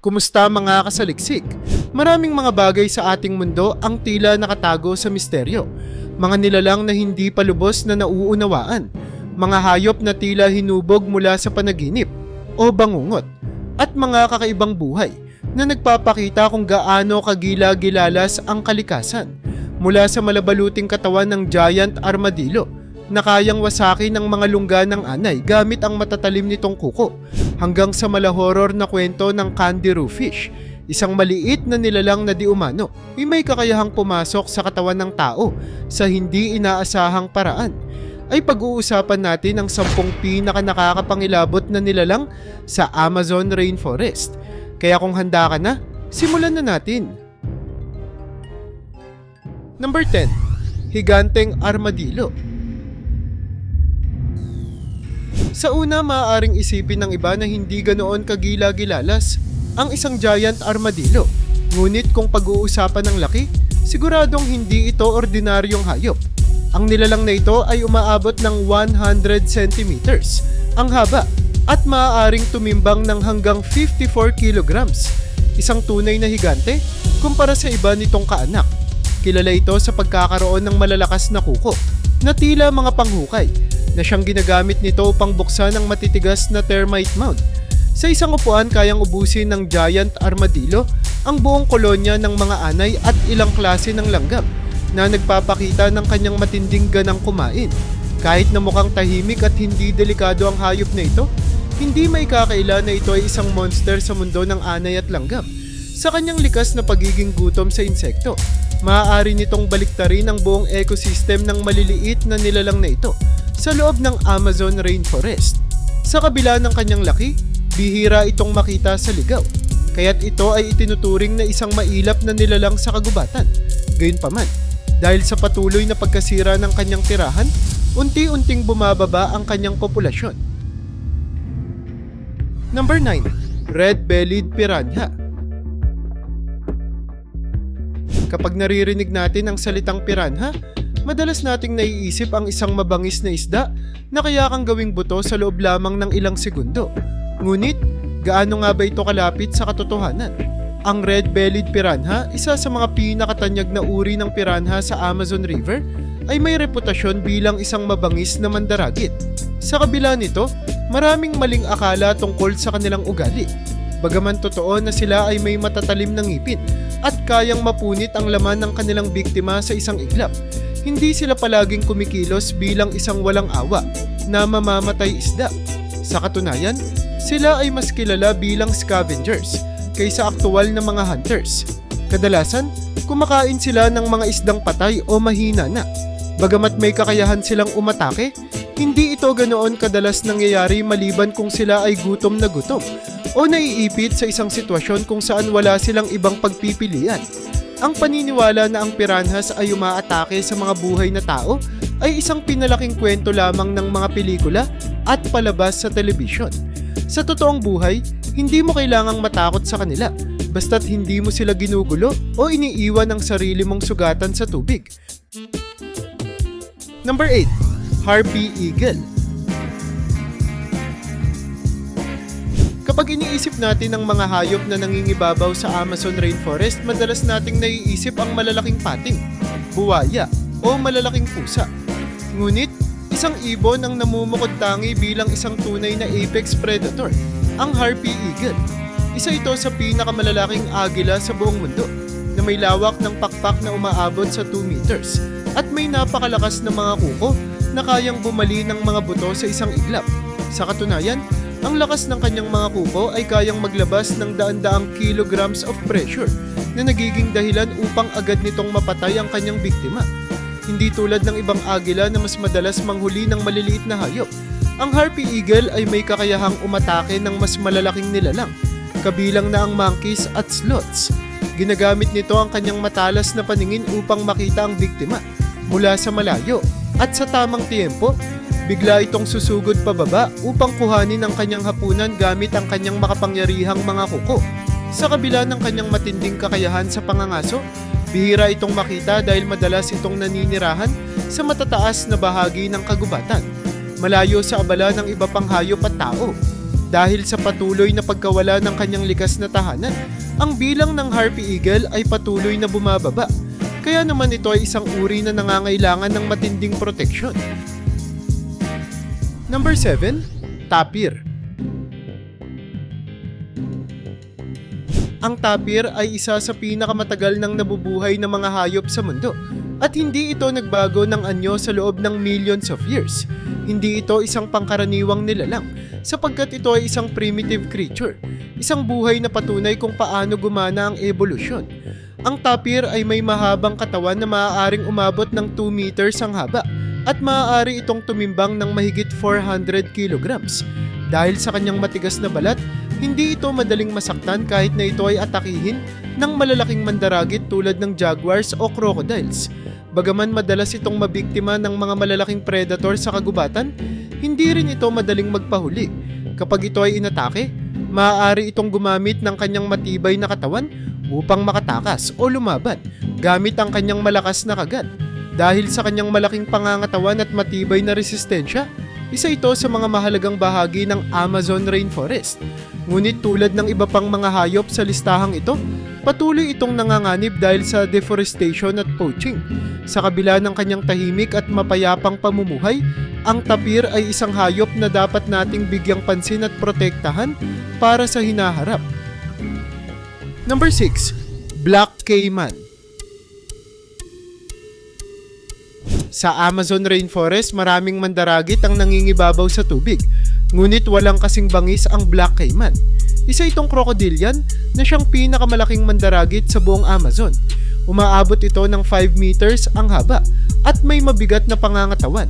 Kumusta mga kasaliksik? Maraming mga bagay sa ating mundo ang tila nakatago sa misteryo. Mga nilalang na hindi pa lubos na nauunawaan. Mga hayop na tila hinubog mula sa panaginip o bangungot. At mga kakaibang buhay na nagpapakita kung gaano kagila-gilalas ang kalikasan. Mula sa malabaluting katawan ng giant armadillo na kayang wasaki ng mga lungga ng anay gamit ang matatalim nitong kuko hanggang sa malahoror na kwento ng kangaroo fish, isang maliit na nilalang na di umano ay may kakayahang pumasok sa katawan ng tao sa hindi inaasahang paraan ay pag-uusapan natin ang sampung pinaka nakakapangilabot na nilalang sa Amazon Rainforest. Kaya kung handa ka na, simulan na natin. Number 10. Higanteng Armadillo Sa una, maaaring isipin ng iba na hindi ganoon kagila-gilalas ang isang giant armadillo. Ngunit kung pag-uusapan ng laki, siguradong hindi ito ordinaryong hayop. Ang nilalang na ito ay umaabot ng 100 centimeters ang haba at maaaring tumimbang ng hanggang 54 kilograms. Isang tunay na higante kumpara sa iba nitong kaanak. Kilala ito sa pagkakaroon ng malalakas na kuko na tila mga panghukay na siyang ginagamit nito upang buksan ang matitigas na termite mound. Sa isang upuan kayang ubusin ng giant armadillo ang buong kolonya ng mga anay at ilang klase ng langgam na nagpapakita ng kanyang matinding ganang kumain. Kahit na mukhang tahimik at hindi delikado ang hayop na ito, hindi may kakaila na ito ay isang monster sa mundo ng anay at langgam. Sa kanyang likas na pagiging gutom sa insekto, maaari nitong baliktarin ang buong ecosystem ng maliliit na nilalang na ito sa loob ng Amazon Rainforest. Sa kabila ng kanyang laki, bihira itong makita sa ligaw, kaya't ito ay itinuturing na isang mailap na nilalang sa kagubatan. Gayunpaman, dahil sa patuloy na pagkasira ng kanyang tirahan, unti-unting bumababa ang kanyang populasyon. Number 9. Red-bellied piranha Kapag naririnig natin ang salitang piranha, madalas nating naiisip ang isang mabangis na isda na kaya kang gawing buto sa loob lamang ng ilang segundo. Ngunit, gaano nga ba ito kalapit sa katotohanan? Ang red-bellied piranha, isa sa mga pinakatanyag na uri ng piranha sa Amazon River, ay may reputasyon bilang isang mabangis na mandaragit. Sa kabila nito, maraming maling akala tungkol sa kanilang ugali. Bagaman totoo na sila ay may matatalim ng ngipin at kayang mapunit ang laman ng kanilang biktima sa isang iglap, hindi sila palaging kumikilos bilang isang walang awa na mamamatay isda. Sa katunayan, sila ay mas kilala bilang scavengers kaysa aktual na mga hunters. Kadalasan, kumakain sila ng mga isdang patay o mahina na. Bagamat may kakayahan silang umatake, hindi ito ganoon kadalas nangyayari maliban kung sila ay gutom na gutom o naiipit sa isang sitwasyon kung saan wala silang ibang pagpipilian. Ang paniniwala na ang piranhas ay umaatake sa mga buhay na tao ay isang pinalaking kwento lamang ng mga pelikula at palabas sa telebisyon. Sa totoong buhay, hindi mo kailangang matakot sa kanila basta't hindi mo sila ginugulo o iniiwan ang sarili mong sugatan sa tubig. Number 8. Harpy Eagle Kapag iniisip natin ang mga hayop na nangingibabaw sa Amazon Rainforest, madalas nating naiisip ang malalaking pating, buwaya, o malalaking pusa. Ngunit, isang ibon ang namumukod tangi bilang isang tunay na apex predator, ang Harpy Eagle. Isa ito sa pinakamalalaking agila sa buong mundo na may lawak ng pakpak na umaabot sa 2 meters at may napakalakas na mga kuko na kayang bumali ng mga buto sa isang iglap. Sa katunayan, ang lakas ng kanyang mga kuko ay kayang maglabas ng daan-daang kilograms of pressure na nagiging dahilan upang agad nitong mapatay ang kanyang biktima. Hindi tulad ng ibang agila na mas madalas manghuli ng maliliit na hayop. Ang Harpy Eagle ay may kakayahang umatake ng mas malalaking nilalang, kabilang na ang monkeys at sloths. Ginagamit nito ang kanyang matalas na paningin upang makita ang biktima mula sa malayo at sa tamang tiempo bigla itong susugod pababa upang kuhanin ang kanyang hapunan gamit ang kanyang makapangyarihang mga kuko. Sa kabila ng kanyang matinding kakayahan sa pangangaso, bihira itong makita dahil madalas itong naninirahan sa matataas na bahagi ng kagubatan, malayo sa abala ng iba pang hayop at tao. Dahil sa patuloy na pagkawala ng kanyang likas na tahanan, ang bilang ng Harpy Eagle ay patuloy na bumababa. Kaya naman ito ay isang uri na nangangailangan ng matinding proteksyon. Number 7. Tapir Ang tapir ay isa sa pinakamatagal ng nabubuhay na mga hayop sa mundo at hindi ito nagbago ng anyo sa loob ng millions of years. Hindi ito isang pangkaraniwang nilalang sapagkat ito ay isang primitive creature, isang buhay na patunay kung paano gumana ang evolusyon. Ang tapir ay may mahabang katawan na maaaring umabot ng 2 meters ang haba at maaari itong tumimbang ng mahigit 400 kilograms. Dahil sa kanyang matigas na balat, hindi ito madaling masaktan kahit na ito ay atakihin ng malalaking mandaragit tulad ng jaguars o crocodiles. Bagaman madalas itong mabiktima ng mga malalaking predator sa kagubatan, hindi rin ito madaling magpahuli. Kapag ito ay inatake, maaari itong gumamit ng kanyang matibay na katawan upang makatakas o lumaban gamit ang kanyang malakas na kagat. Dahil sa kanyang malaking pangangatawan at matibay na resistensya, isa ito sa mga mahalagang bahagi ng Amazon Rainforest. Ngunit tulad ng iba pang mga hayop sa listahang ito, patuloy itong nanganganib dahil sa deforestation at poaching. Sa kabila ng kanyang tahimik at mapayapang pamumuhay, ang tapir ay isang hayop na dapat nating bigyang pansin at protektahan para sa hinaharap. Number 6. Black Cayman Sa Amazon Rainforest, maraming mandaragit ang nangingibabaw sa tubig. Ngunit walang kasing bangis ang Black Cayman. Isa itong krokodilyan na siyang pinakamalaking mandaragit sa buong Amazon. Umaabot ito ng 5 meters ang haba at may mabigat na pangangatawan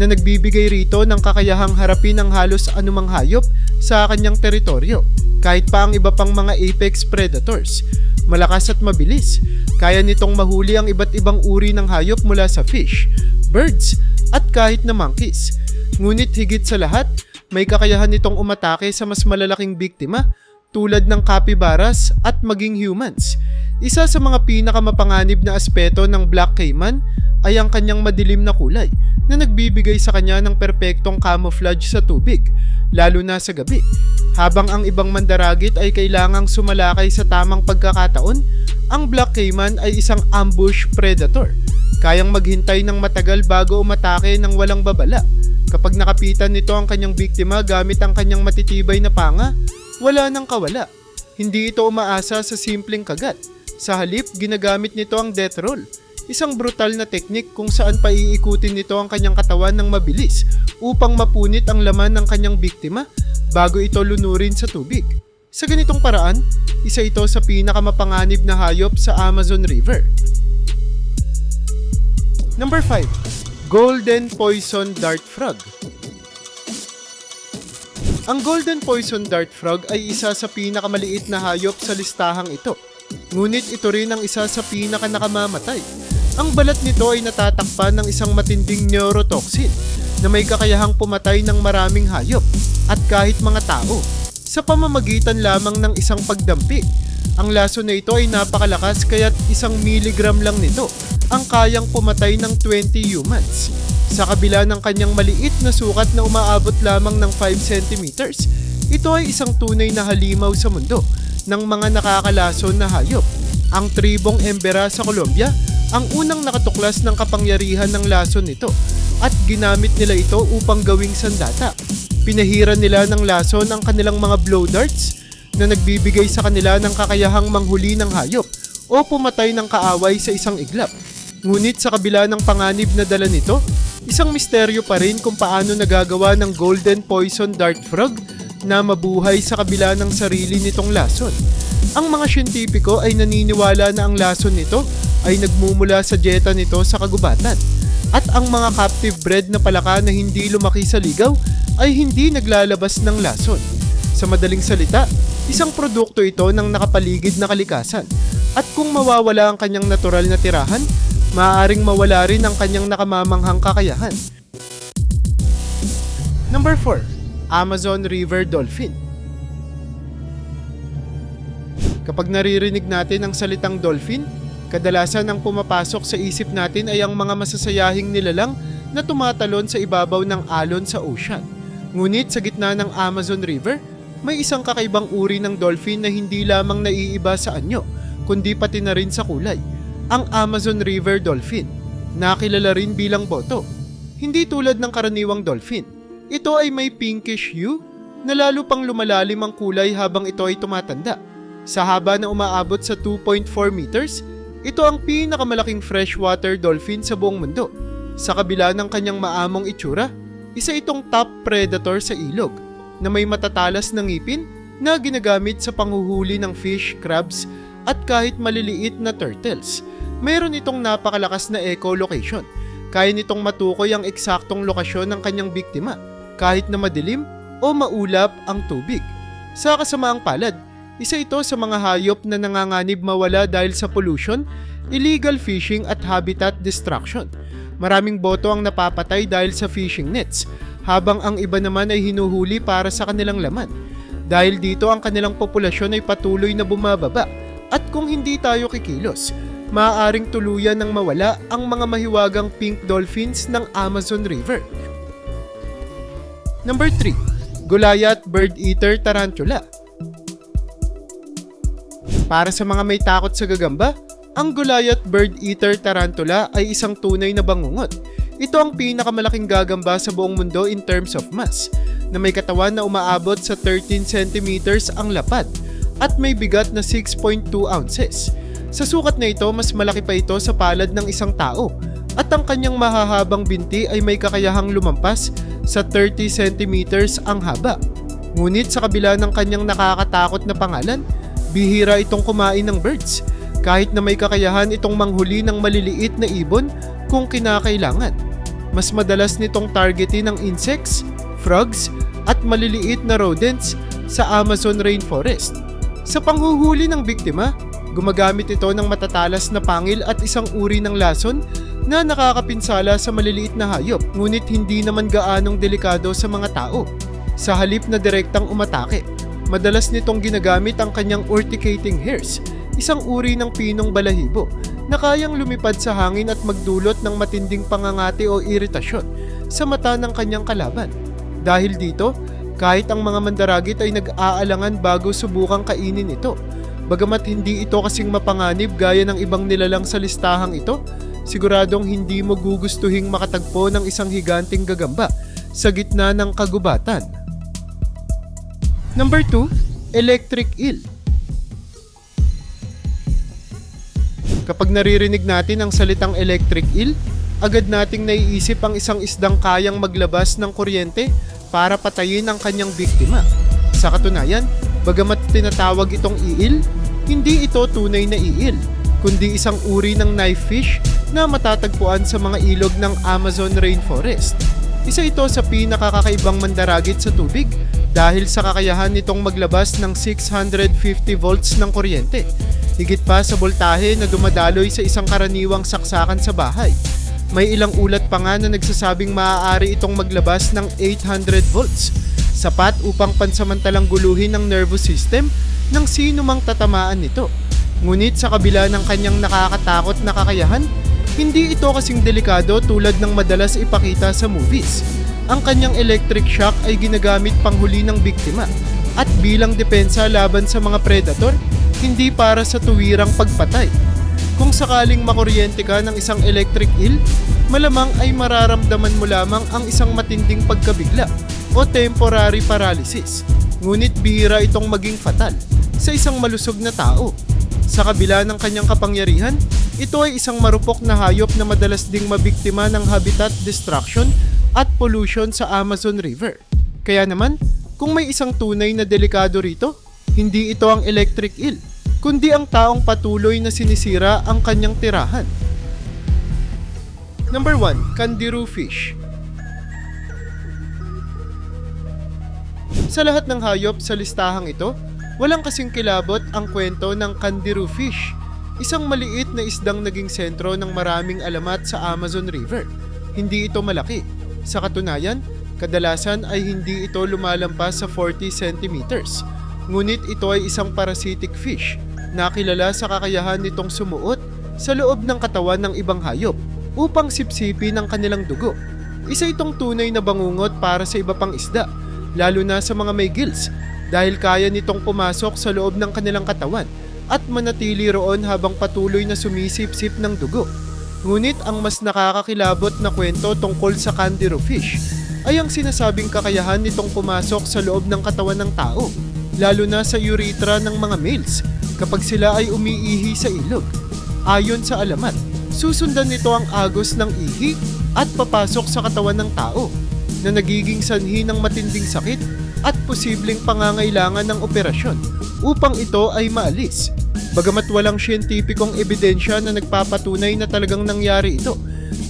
na nagbibigay rito ng kakayahang harapin ang halos anumang hayop sa kanyang teritoryo kahit pa ang iba pang mga apex predators. Malakas at mabilis, kaya nitong mahuli ang iba't ibang uri ng hayop mula sa fish, birds, at kahit na monkeys. Ngunit higit sa lahat, may kakayahan nitong umatake sa mas malalaking biktima tulad ng capybaras at maging humans. Isa sa mga pinakamapanganib na aspeto ng Black Cayman ay ang kanyang madilim na kulay na nagbibigay sa kanya ng perpektong camouflage sa tubig, lalo na sa gabi. Habang ang ibang mandaragit ay kailangang sumalakay sa tamang pagkakataon, ang Black Cayman ay isang ambush predator. Kayang maghintay ng matagal bago umatake ng walang babala. Kapag nakapitan nito ang kanyang biktima gamit ang kanyang matitibay na panga, wala nang kawala. Hindi ito umaasa sa simpleng kagat. Sa halip, ginagamit nito ang death roll. Isang brutal na teknik kung saan paiikutin nito ang kanyang katawan ng mabilis upang mapunit ang laman ng kanyang biktima bago ito lunurin sa tubig. Sa ganitong paraan, isa ito sa pinakamapanganib na hayop sa Amazon River. Number 5. Golden Poison Dart Frog Ang Golden Poison Dart Frog ay isa sa pinakamaliit na hayop sa listahang ito. Ngunit ito rin ang isa sa pinakanakamamatay. Ang balat nito ay natatakpan ng isang matinding neurotoxin na may kakayahang pumatay ng maraming hayop at kahit mga tao sa pamamagitan lamang ng isang pagdampi. Ang laso na ito ay napakalakas kaya't isang miligram lang nito ang kayang pumatay ng 20 humans. Sa kabila ng kanyang maliit na sukat na umaabot lamang ng 5 centimeters, ito ay isang tunay na halimaw sa mundo ng mga nakakalason na hayop. Ang tribong Embera sa Colombia ang unang nakatuklas ng kapangyarihan ng lason nito at ginamit nila ito upang gawing sandata. Pinahiran nila ng lason ang kanilang mga blow darts na nagbibigay sa kanila ng kakayahang manghuli ng hayop o pumatay ng kaaway sa isang iglap. Ngunit sa kabila ng panganib na dala nito, isang misteryo pa rin kung paano nagagawa ng golden poison dart frog na mabuhay sa kabila ng sarili nitong lason. Ang mga siyentipiko ay naniniwala na ang lason nito ay nagmumula sa jeta nito sa kagubatan. At ang mga captive bred na palaka na hindi lumaki sa ligaw ay hindi naglalabas ng lason. Sa madaling salita, isang produkto ito ng nakapaligid na kalikasan. At kung mawawala ang kanyang natural na tirahan, maaaring mawala rin ang kanyang nakamamanghang kakayahan. Number 4. Amazon River Dolphin Kapag naririnig natin ang salitang dolphin, kadalasan ang pumapasok sa isip natin ay ang mga masasayahing nilalang na tumatalon sa ibabaw ng alon sa ocean. Ngunit sa gitna ng Amazon River, may isang kakaibang uri ng dolphin na hindi lamang naiiba sa anyo, kundi pati na rin sa kulay, ang Amazon River Dolphin, nakilala rin bilang boto. Hindi tulad ng karaniwang dolphin. Ito ay may pinkish hue na lalo pang lumalalim ang kulay habang ito ay tumatanda. Sa haba na umaabot sa 2.4 meters, ito ang pinakamalaking freshwater dolphin sa buong mundo. Sa kabila ng kanyang maamong itsura, isa itong top predator sa ilog na may matatalas na ngipin na ginagamit sa panghuhuli ng fish, crabs at kahit maliliit na turtles. Meron itong napakalakas na echolocation. Kaya nitong matukoy ang eksaktong lokasyon ng kanyang biktima kahit na madilim o maulap ang tubig. Sa kasamaang palad, isa ito sa mga hayop na nanganganib mawala dahil sa pollution, illegal fishing at habitat destruction. Maraming boto ang napapatay dahil sa fishing nets, habang ang iba naman ay hinuhuli para sa kanilang laman. Dahil dito ang kanilang populasyon ay patuloy na bumababa at kung hindi tayo kikilos, maaaring tuluyan ng mawala ang mga mahiwagang pink dolphins ng Amazon River. Number 3. Goliath Bird Eater Tarantula Para sa mga may takot sa gagamba, ang Goliath Bird Eater Tarantula ay isang tunay na bangungot. Ito ang pinakamalaking gagamba sa buong mundo in terms of mass, na may katawan na umaabot sa 13 centimeters ang lapad at may bigat na 6.2 ounces. Sa sukat na ito, mas malaki pa ito sa palad ng isang tao at ang kanyang mahahabang binti ay may kakayahang lumampas sa 30 centimeters ang haba. Ngunit sa kabila ng kanyang nakakatakot na pangalan, bihira itong kumain ng birds kahit na may kakayahan itong manghuli ng maliliit na ibon kung kinakailangan. Mas madalas nitong targetin ng insects, frogs, at maliliit na rodents sa Amazon rainforest. Sa panghuhuli ng biktima, gumagamit ito ng matatalas na pangil at isang uri ng lason na nakakapinsala sa maliliit na hayop ngunit hindi naman gaanong delikado sa mga tao. Sa halip na direktang umatake, madalas nitong ginagamit ang kanyang urticating hairs, isang uri ng pinong balahibo na kayang lumipad sa hangin at magdulot ng matinding pangangati o iritasyon sa mata ng kanyang kalaban. Dahil dito, kahit ang mga mandaragit ay nag-aalangan bago subukang kainin ito. Bagamat hindi ito kasing mapanganib gaya ng ibang nilalang sa listahang ito, siguradong hindi mo gugustuhing makatagpo ng isang higanting gagamba sa gitna ng kagubatan. Number 2, electric eel. Kapag naririnig natin ang salitang electric eel, agad nating naiisip ang isang isdang kayang maglabas ng kuryente para patayin ang kanyang biktima. Sa katunayan, bagamat tinatawag itong iil, hindi ito tunay na iil, kundi isang uri ng knife fish na matatagpuan sa mga ilog ng Amazon rainforest. Isa ito sa pinakakakaibang mandaragit sa tubig dahil sa kakayahan nitong maglabas ng 650 volts ng kuryente, higit pa sa voltahe na dumadaloy sa isang karaniwang saksakan sa bahay. May ilang ulat pa nga na nagsasabing maaari itong maglabas ng 800 volts, sapat upang pansamantalang guluhin ang nervous system ng sino mang tatamaan nito. Ngunit sa kabila ng kanyang nakakatakot na kakayahan, hindi ito kasing delikado tulad ng madalas ipakita sa movies. Ang kanyang electric shock ay ginagamit panghuli ng biktima at bilang depensa laban sa mga predator, hindi para sa tuwirang pagpatay. Kung sakaling makuryente ka ng isang electric eel, malamang ay mararamdaman mo lamang ang isang matinding pagkabigla o temporary paralysis. Ngunit bihira itong maging fatal sa isang malusog na tao. Sa kabila ng kanyang kapangyarihan, ito ay isang marupok na hayop na madalas ding mabiktima ng habitat destruction at pollution sa Amazon River. Kaya naman, kung may isang tunay na delikado rito, hindi ito ang electric eel, kundi ang taong patuloy na sinisira ang kanyang tirahan. Number 1, Kandiru Fish Sa lahat ng hayop sa listahang ito, walang kasing kilabot ang kwento ng Kandiru Fish, isang maliit na isdang naging sentro ng maraming alamat sa Amazon River. Hindi ito malaki. Sa katunayan, kadalasan ay hindi ito lumalampas sa 40 centimeters. Ngunit ito ay isang parasitic fish na kilala sa kakayahan nitong sumuot sa loob ng katawan ng ibang hayop upang sipsipin ang kanilang dugo. Isa itong tunay na bangungot para sa iba pang isda, lalo na sa mga may gills, dahil kaya nitong pumasok sa loob ng kanilang katawan at manatili roon habang patuloy na sumisip-sip ng dugo. Ngunit ang mas nakakakilabot na kwento tungkol sa candiru fish ay ang sinasabing kakayahan nitong pumasok sa loob ng katawan ng tao, lalo na sa urethra ng mga males kapag sila ay umiihi sa ilog. Ayon sa alamat, susundan nito ang agos ng ihi at papasok sa katawan ng tao na nagiging sanhi ng matinding sakit at posibleng pangangailangan ng operasyon upang ito ay maalis. Bagamat walang siyentipikong ebidensya na nagpapatunay na talagang nangyari ito,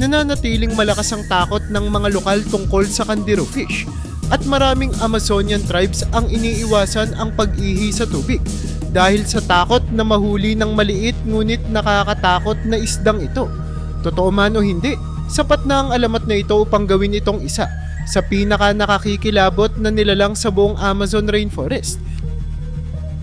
nananatiling malakas ang takot ng mga lokal tungkol sa Kandiro fish at maraming Amazonian tribes ang iniiwasan ang pag-ihi sa tubig dahil sa takot na mahuli ng maliit ngunit nakakatakot na isdang ito. Totoo man o hindi, sapat na ang alamat na ito upang gawin itong isa sa pinaka nakakikilabot na nilalang sa buong Amazon rainforest